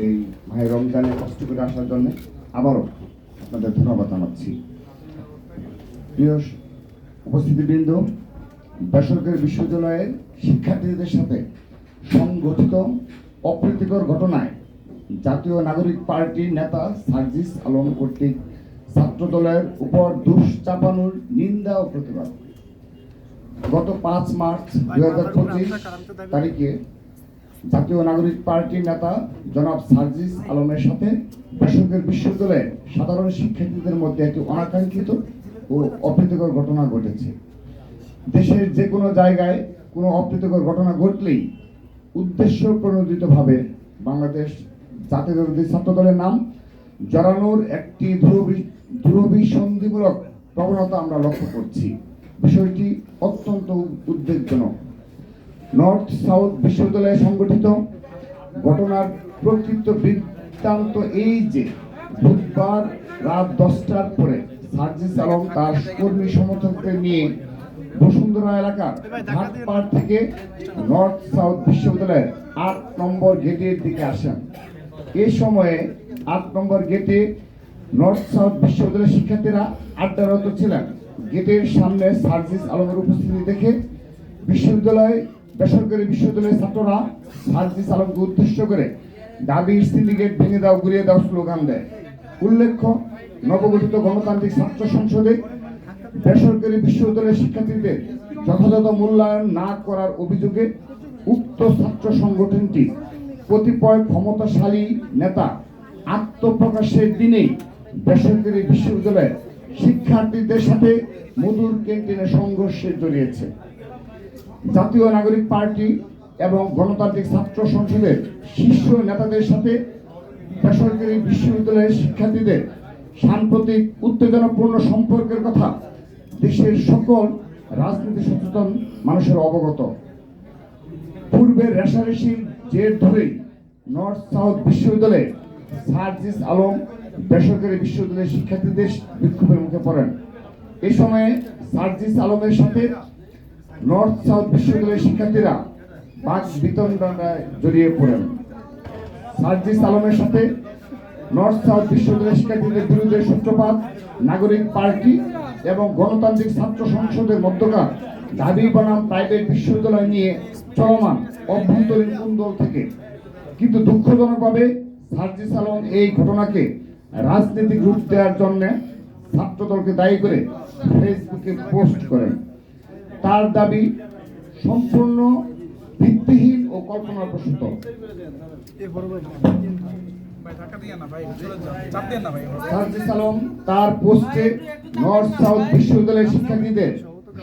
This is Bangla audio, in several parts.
এই ভাই রমজানে কষ্ট করে আসার জন্য আবারও আপনাদের ধন্যবাদ জানাচ্ছি। প্রিয় উপস্থিতিবৃন্দ বেসরকারি বিশ্ববিদ্যালয়ের শিক্ষার্থীদের সাথে সংগঠিত অপ্রীতিকর ঘটনায় জাতীয় নাগরিক পার্টির নেতা সার্জিস আলম কর্তৃক ছাত্রদলের উপর দুষ চাপানোর নিন্দা ও প্রতিবাদ। গত পাঁচ মার্চ দুই হাজার পঁচিশ তারিখে জাতীয় নাগরিক পার্টির নেতা জনাব সার্জিস আলমের সাথে বেসরকারি বিশ্ববিদ্যালয়ের সাধারণ শিক্ষার্থীদের মধ্যে একটি অনাকাঙ্ক্ষিত ও অপ্রীতিকর ঘটনা ঘটেছে। দেশের যে কোনো জায়গায় কোনো অপ্রীতিকর ঘটনা ঘটলেই উদ্দেশ্য প্রণোদিতভাবে বাংলাদেশ জাতীয়তাবাদী ছাত্র দলের নাম জড়ানোর একটি ধ্রুবী- প্রবণতা আমরা লক্ষ্য করছি। বিষয়টি অত্যন্ত উদ্বেগজনক। নর্থ সাউথ বিশ্ববিদ্যালয়ে সংগঠিত। ঘটনার প্রকৃত বৃত্তান্ত এই যে, বুধবার রাত দশটার পরে সার্জিস আলম তার কর্মী সমর্থকদের নিয়ে বসুন্ধরা এলাকার ঘাটপাড় থেকে নর্থ সাউথ বিশ্ববিদ্যালয়ের আট নম্বর গেটের দিকে আসেন। এ সময়ে আট নম্বর গেটে নর্থ সাউথ বিশ্ববিদ্যালয়ের শিক্ষার্থীরা আড্ডারত ছিলেন। গেটের সামনে সার্জিস আলমের উপস্থিতি দেখে বিশ্ববিদ্যালয় বেসরকারি বিশ্ববিদ্যালয়ের ছাত্ররা সার্জিস আলমকে উদ্দেশ্য করে দাবির সিন্ডিকেট ভেঙে দাও ঘুরিয়ে দাও স্লোগান দেয়। উল্লেখ্য, নবগঠিত গণতান্ত্রিক ছাত্র সংসদে বেসরকারি বিশ্ববিদ্যালয়ের শিক্ষার্থীদের যথাযথ মূল্যায়ন না করার অভিযোগে উক্ত ছাত্র সংগঠনটি কতিপয় ক্ষমতাশালী নেতা আত্মপ্রকাশের দিনেই বেসরকারি বিশ্ববিদ্যালয়ের শিক্ষার্থীদের সাথে মধুর ক্যান্টিনে সংঘর্ষে জড়িয়েছে। জাতীয় নাগরিক পার্টি এবং গণতান্ত্রিক ছাত্র সংসদের শীর্ষ নেতাদের সাথে বেসরকারি বিশ্ববিদ্যালয়ের শিক্ষার্থীদের সাম্প্রতিক উত্তেজনাপূর্ণ সম্পর্কের কথা দেশের সকল রাজনীতি সচেতন মানুষের অবগত। পূর্বের রেশারেশির জের ধরেই নর্থ সাউথ বিশ্ববিদ্যালয়ে সার্জিস আলম বেসরকারি বিশ্ববিদ্যালয়ের শিক্ষার্থীদের বিক্ষোভের মুখে পড়েন। এই সময়ে সার্জিস আলমের সাথে নর্থ সাউথ বিশ্ববিদ্যালয়ের শিক্ষার্থীরা বাক বিতণ্ডায় জড়িয়ে পড়েন। সার্জিস আলমের সাথে নর্থ সাউথ বিশ্ববিদ্যালয়ের শিক্ষার্থীদের বিরুদ্ধে সূত্রপাত, নাগরিক পার্টি এবং গণতান্ত্রিক ছাত্র সংসদের মধ্যকার দাবি বনাম প্রাইভেট বিশ্ববিদ্যালয় নিয়ে চলমান অভ্যন্তরীণ কুন্দল থেকে। কিন্তু দুঃখজনকভাবে সার্জিস আলম এই ঘটনাকে রাজনৈতিক রূপ দেওয়ার জন্য ছাত্রদলকে দায়ী করে ফেসবুকে পোস্ট করেন। তার দাবি সম্পূর্ণ ভিত্তিহীন ও কল্পনা প্রসূত আলম তার পোস্টে নর্থ সাউথ বিশ্ববিদ্যালয়ের শিক্ষার্থীদের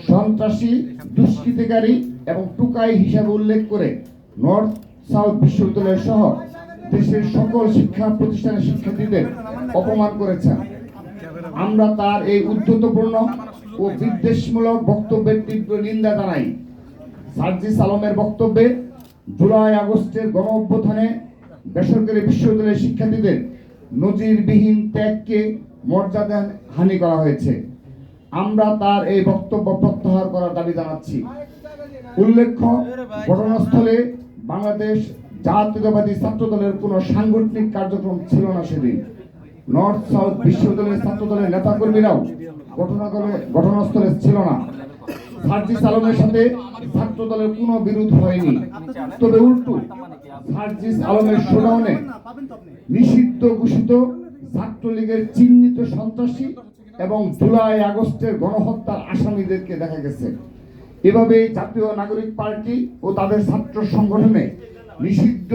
সন্ত্রাসী দুষ্কৃতিকারী এবং টুকাই হিসাবে উল্লেখ করে নর্থ সাউথ বিশ্ববিদ্যালয় সহ দেশের সকল শিক্ষা প্রতিষ্ঠানের শিক্ষার্থীদের অপমান করেছেন। আমরা তার এই উদ্ধতপূর্ণ ও বিদ্বেষমূলক বক্তব্যের তীব্র নিন্দা জানাই। সার্জিস আলমের বক্তব্যে জুলাই আগস্টের গণ অভ্যুত্থানে বেসরকারি বিশ্ববিদ্যালয়ের শিক্ষার্থীদের নজিরবিহীন ত্যাগকে মর্যাদা হানি করা হয়েছে। আমরা তার এই বক্তব্য প্রত্যাহার করার দাবি জানাচ্ছি। উল্লেখ্য, ঘটনাস্থলে বাংলাদেশ জাতীয়তাবাদী ছাত্র দলের কোনো সাংগঠনিক কার্যক্রম ছিল না সেদিন। নর্থ সাউথ বিশ্ববিদ্যালয়ের ছাত্র দলের নেতাকর্মীরাও ঘটনাস্থলে ঘটনাস্থলে ছিল না। সার্জিস আলমের সাথে ছাত্র দলের কোনো বিরোধ হয়নি। তবে উল্টো সার্জিস আলমের শোডাউনে নিষিদ্ধ ঘোষিত ছাত্রলীগের চিহ্নিত সন্ত্রাসী এবং জুলাই আগস্টের গণহত্যার আসামিদেরকে দেখা গেছে। এভাবে জাতীয় নাগরিক পার্টি ও তাদের ছাত্র সংগঠনে নিষিদ্ধ